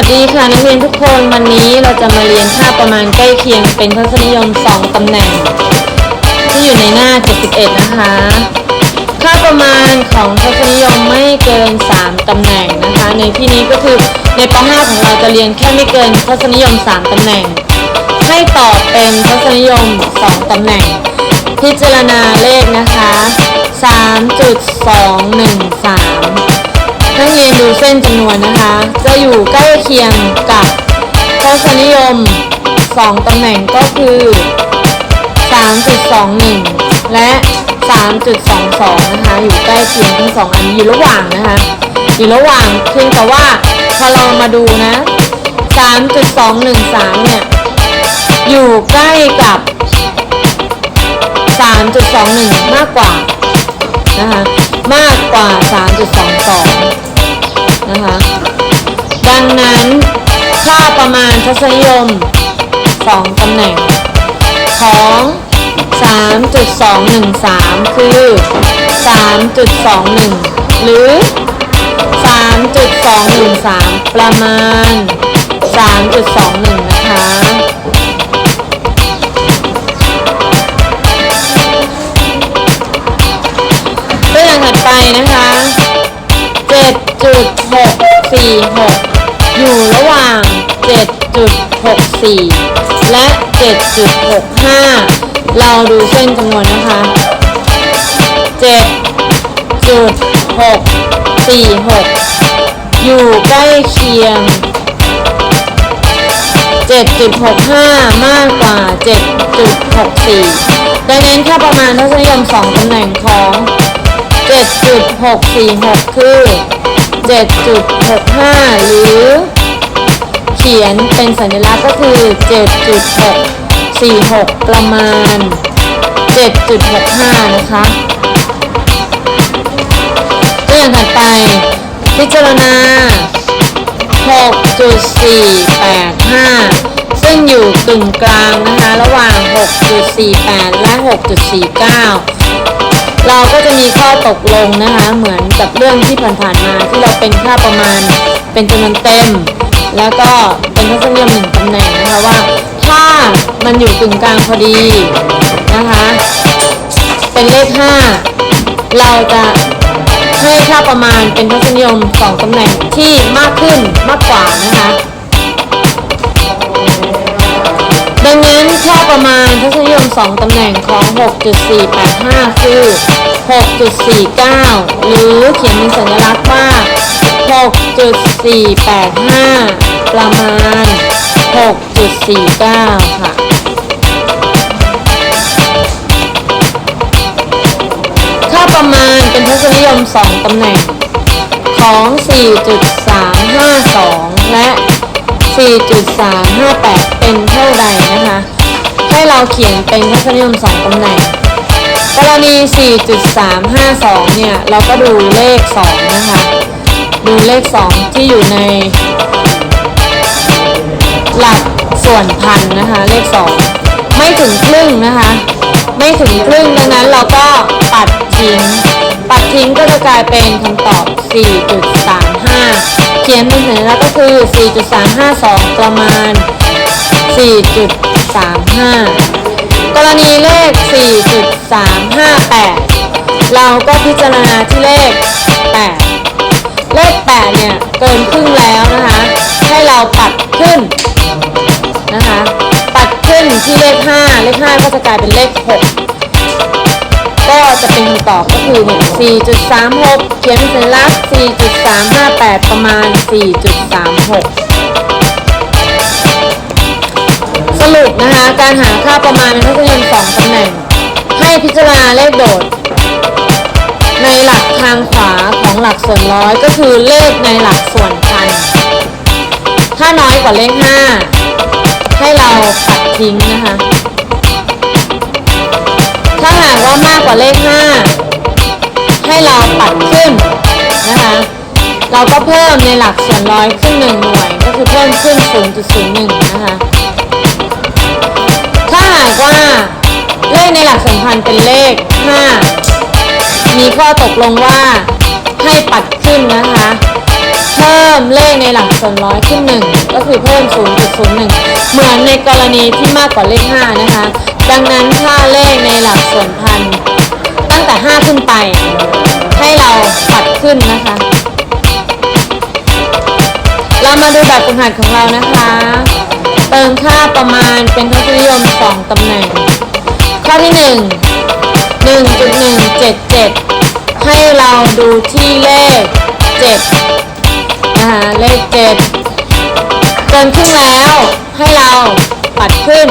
วัสดีค่ะนักเรียนทุกคนวันนี้เราจะมาเรียนค่าประมาณใกล้เคียงเป็นทศนิยม 2 ตำแหน่ง ที่อยู่ในหน้า 71 นะคะ ค่าประมาณของทศนิยมไม่เกิน 3 ตำแหน่งนะคะ ในที่นี้ก็คือในป .5 ของเราจะเรียนแค่ไม่เกินทศนิยม 3 ตำแหน่ง ให้ตอบเป็นทศนิยม 2 ตำแหน่ง พิจารณาเลขนะคะ 3.213 นักเรียนดูเส้นจำนวนนะคะ จะอยู่ใกล้เคียงกับทศนิยม 2ตำแหน่งก็คือ 3.21 และ 3.22 นะคะ อยู่ใกล้เคียงทั้งสองอันอยู่ระหว่างนะคะ อยู่ระหว่างเพียงแต่ว่าพอเรามาดูนะ 3.213 เนี่ย อยู่ใกล้กับ 3.21 มากกว่านะคะ มากกว่า 3.22 นะคะ ดังนั้นค่าประมาณทศนิยม 2ตำแหน่งของ 3.213 คือ 3.21 หรือ 3.213 ประมาณ 3.21 นะคะ 7.65 เราดูเส้นจำนวนนะคะ 7.646 อยู่ใกล้เคียง 7.65 มากกว่า 7.64 ดังนั้นค่าประมาณทศนิยม 2 ตำแหน่งของ 7.646 คือ 7.65 หรือ เขียนเป็นสัญลักษณ์ก็คือ 46 ประมาณ 7.65 นะคะตัวอย่างถัดไป พิจารณา 6.485 ซึ่งอยู่กึ่งกลางนะคะ ระหว่าง 6.48 และ 6.49 เราก็จะมีข้อตกลงนะคะ เหมือนกับเรื่องที่ผ่านๆมาที่เราเป็นค่าประมาณเป็นจำนวนเต็ม แล้วก็เป็นทศนิยมหนึ่งตำแหน่งนะคะว่า ถ้ามันอยู่กึ่งกลางพอดีนะคะ เป็นเลข 5 เราจะให้ค่าประมาณเป็นทศนิยม2ตำแหน่งที่มากขึ้นมากกว่านะคะ ดังนั้นค่าประมาณทศนิยม2ตำแหน่งของ 6.485 คือ 6.49 หรือเขียนเป็นสัญลักษณ์ว่า 6.485 ประมาณ 6.49 ค่ะ ค่าประมาณเป็นทศนิยม 2 ตำแหน่งของ 4.352 และ 4.358 เป็นเท่าใดนะคะ ให้เราเขียนเป็นทศนิยม 2 ตำแหน่ง กรณี 4.352 เนี่ย เราก็ดูเลข 2 นะคะ ดูเลข 2 ที่อยู่ใน หลักส่วนพันนะคะ เลข 2 ไม่ถึงครึ่งนะคะ ไม่ถึงครึ่งดังนั้นเราก็ปัดทิ้ง ปัดทิ้งก็จะกลายเป็นคำตอบ 4.35 เขียนเป็นสัญลักษณ์ก็คือ 4.352 ประมาณ 4.35 กรณีเลข 4.358 เราก็พิจารณาที่เลข 8 เลข 8 เนี่ย เกินครึ่งแล้วนะคะ จะกลายเป็นเลข 6 ก็จะเป็นคำตอบก็คือ4.36 เขียนเป็นสัญลักษณ์ 4.358 ประมาณ 4.36 สรุปนะคะ การหาค่าประมาณในทศนิยม2ตำแหน่ง ให้พิจารณาเลขโดด ในหลักทางขวาของหลักส่วนร้อยก็คือเลขในหลักส่วนพันถ้าน้อยกว่าเลข 5 ให้เราปัดทิ้งนะคะ ถ้าหากว่ามากกว่าเลข 5 ให้เราปัดขึ้นนะคะ เราก็เพิ่มในหลักส่วนร้อยขึ้นหนึ่งหน่วย ก็คือเพิ่มขึ้น 0.01 นะคะ ถ้าหากว่าเลขในหลักสำคัญเป็นเลข 5 มีข้อตกลงว่าให้ปัดขึ้นนะคะเพิ่มเลขในหลักส่วนร้อยขึ้นหนึ่งก็คือเพิ่ม 0.01 เหมือนในกรณีที่มากกว่าเลข 5 นะคะ ดังนั้นถ้าเลขในหลักส่วนพัน ตั้งแต่ 5 ขึ้นไป ให้เราปัดขึ้นนะคะ เรามาดูแบบฝึกหัดของเรานะคะ เติมค่าประมาณเป็นทศนิยม 2 ตำแหน่ง ข้อที่ 1 1.177 ให้เราดูที่เลข 7 นะคะ เลข 7 เกินครึ่งแล้วให้เราปัดขึ้น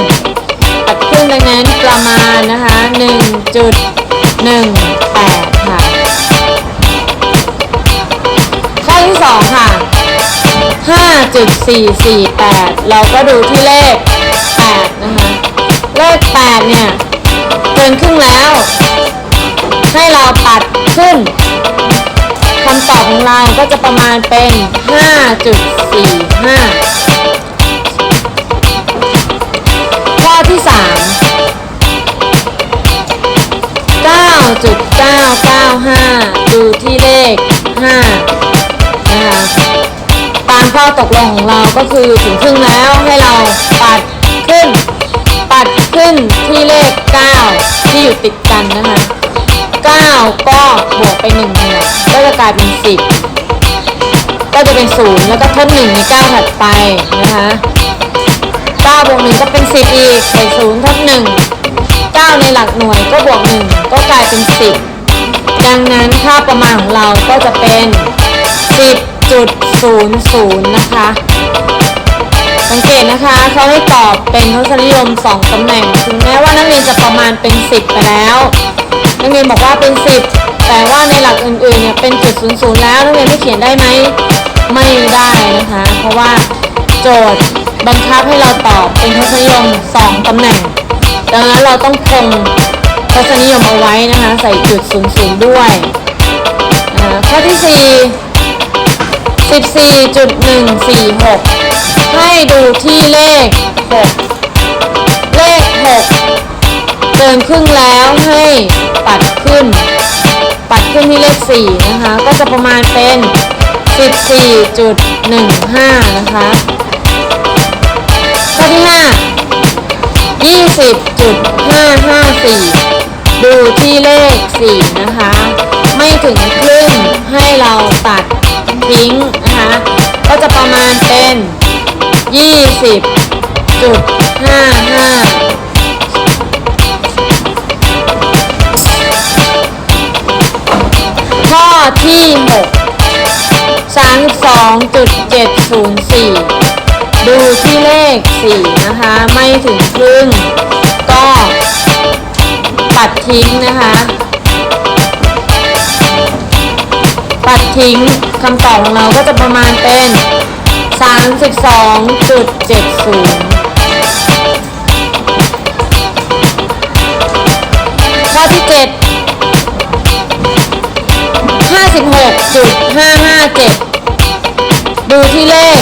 ปัดขึ้นดังนั้นประมาณนะคะ1.18 ค่ะ ข้อที่ 2 ค่ะ 5.448 เราก็ดูที่เลข 8 นะคะ เลข 8 เนี่ยเกินครึ่งแล้ว ให้เราปัดขึ้นคำตอบของเราก็จะประมาณเป็น 5.45 ที่เลข 9 ที่อยู่ติดกันนะคะ 9 ก็บวกไป1หน่วยก็จะกลายเป็น 10 ก็จะเป็น 0 แล้วก็ทด1ใน 9 ถัดไปนะคะ9บวก1ก็เป็น 10 อีกใส่0ทด1 9 ในหลักหน่วยก็บวก 1 ก็กลายเป็น 10 ดังนั้นค่าประมาณของเราก็จะเป็น 10.00 นะคะ สังเกตนะคะเขาให้ตอบเป็นทศนิยม 2ตำแหน่ง ถึงแม้ว่านักเรียนจะประมาณเป็น 10 ไปแล้ว นักเรียนบอกว่าเป็น 10 แต่ว่าในหลักอื่นๆเนี่ยเป็นจุด00แล้วนักเรียนไม่เขียนได้ไหมไม่ได้นะคะ เพราะว่าโจทย์บังคับให้เราตอบเป็นทศนิยม 2ตำแหน่ง ดังนั้นเราต้องคงทศนิยมเอาไว้นะคะ ใส่จุด00ด้วยนะคะข้อที่ 4 14.146 ให้ดูที่เลข 6 เลข 6 เกินครึ่งแล้วให้ปัดขึ้น ปัดขึ้นที่เลข 4 นะคะ ก็จะประมาณเป็น 14.15 นะคะข้อที่ 5 20.554 ดูที่เลข 4 นะคะ ไม่ถึงครึ่งให้เราตัด ทิ้งนะคะก็จะประมาณเป็น 20.55ข้อที่ 6 32.704 ดูที่เลข 4 นะคะ ไม่ถึงครึ่ง ก็ปัดทิ้งนะคะ ปัดทิ้งคำตอบของเราก็จะประมาณเป็น 32.70 ข้อที่ 7 56.557 ดูที่เลข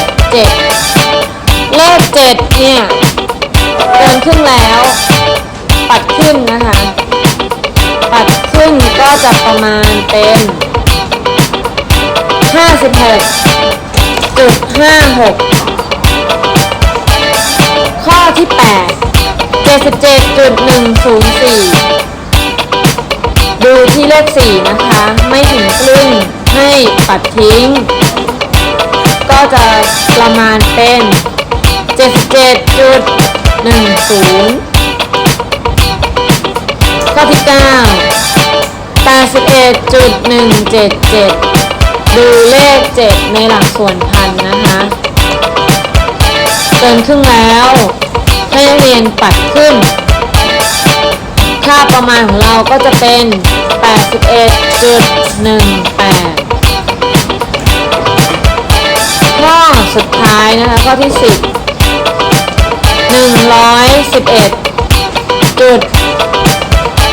7 เลข 7 เนี่ยเกินครึ่งแล้ว ปัดขึ้นนะคะ ปัดขึ้นก็จะประมาณเป็น 56.56ข้อที่8 77.104ดูที่เลข4นะคะ ไม่ถึงครึ่งให้ปัดทิ้ง ก็จะประมาณเป็น77.10ข้อที่9 81.177ดูเดูเลข 7 ในหลักส่วนพันนะคะเกินครึ่งแล้วให้นักเรียนปัดขึ้น ค่าประมาณของเราก็จะเป็น 81.18 ข้อสุดท้ายนะคะ ข้อที่ 10 111จุด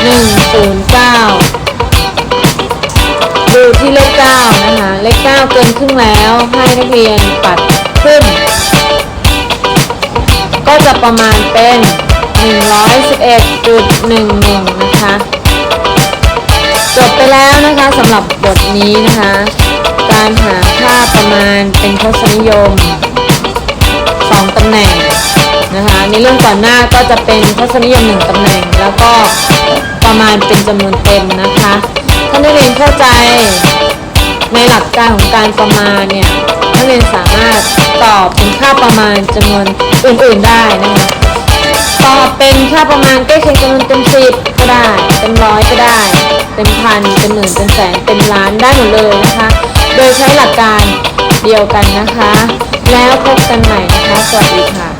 109 ดูที่เลข9 นะคะเลข9เกินครึ่งแล้ว ให้นักเรียนปัดขึ้น ก็จะประมาณเป็น 111.11 นะคะ จบไปแล้วนะคะสำหรับบทนี้นะคะ การหาค่าประมาณเป็นทศนิยม 2ตำแหน่งนะคะในเรื่องก่อนหน้าก็จะเป็นทศนิยม 1ตำแหน่ง แล้วก็ประมาณเป็นจำนวนเต็มนะคะ ถ้านักเรียนเข้าใจ ในหลักการของการประมาณเนี่ยนักเรียนสามารถตอบเป็นค่าประมาณจำนวนอื่นๆได้นะคะตอบเป็นค่าประมาณใกล้เคียงจำนวนเต็มสิบก็ได้เต็มร้อยก็ได้เต็มพันเต็มหมื่นเต็มแสนเต็มล้านได้หมดเลยนะคะ โดยใช้หลักการเดียวกันนะคะ แล้วพบกันใหม่นะคะ สวัสดีค่ะ